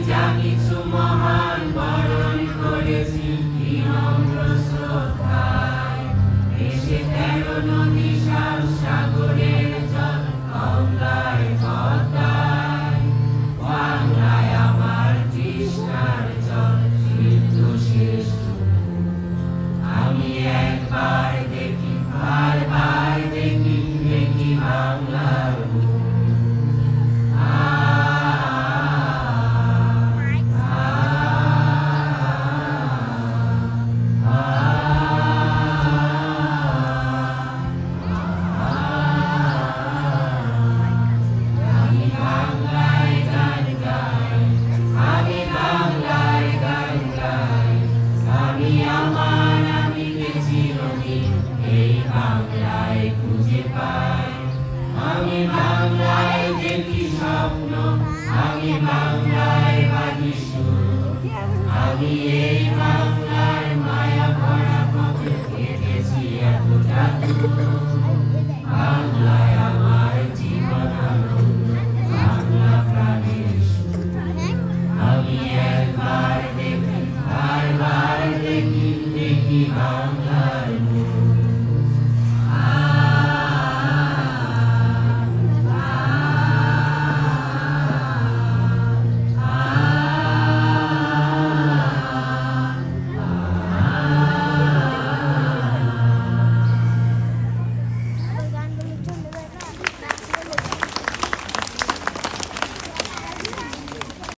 Jamitsu Mohan Bhai. এই বাংলায় খুঁজে পাই আমি বাংলায় দেখি স্বপ্ন আমি বাংলায় আমি এই মায়া ভরা পথে কেটেছি এতটা বাংলায় আমার জীবন আনন্দ বাংলা প্রাণের আমি একবার দেখি বারবার দেখি দেখি বাংলা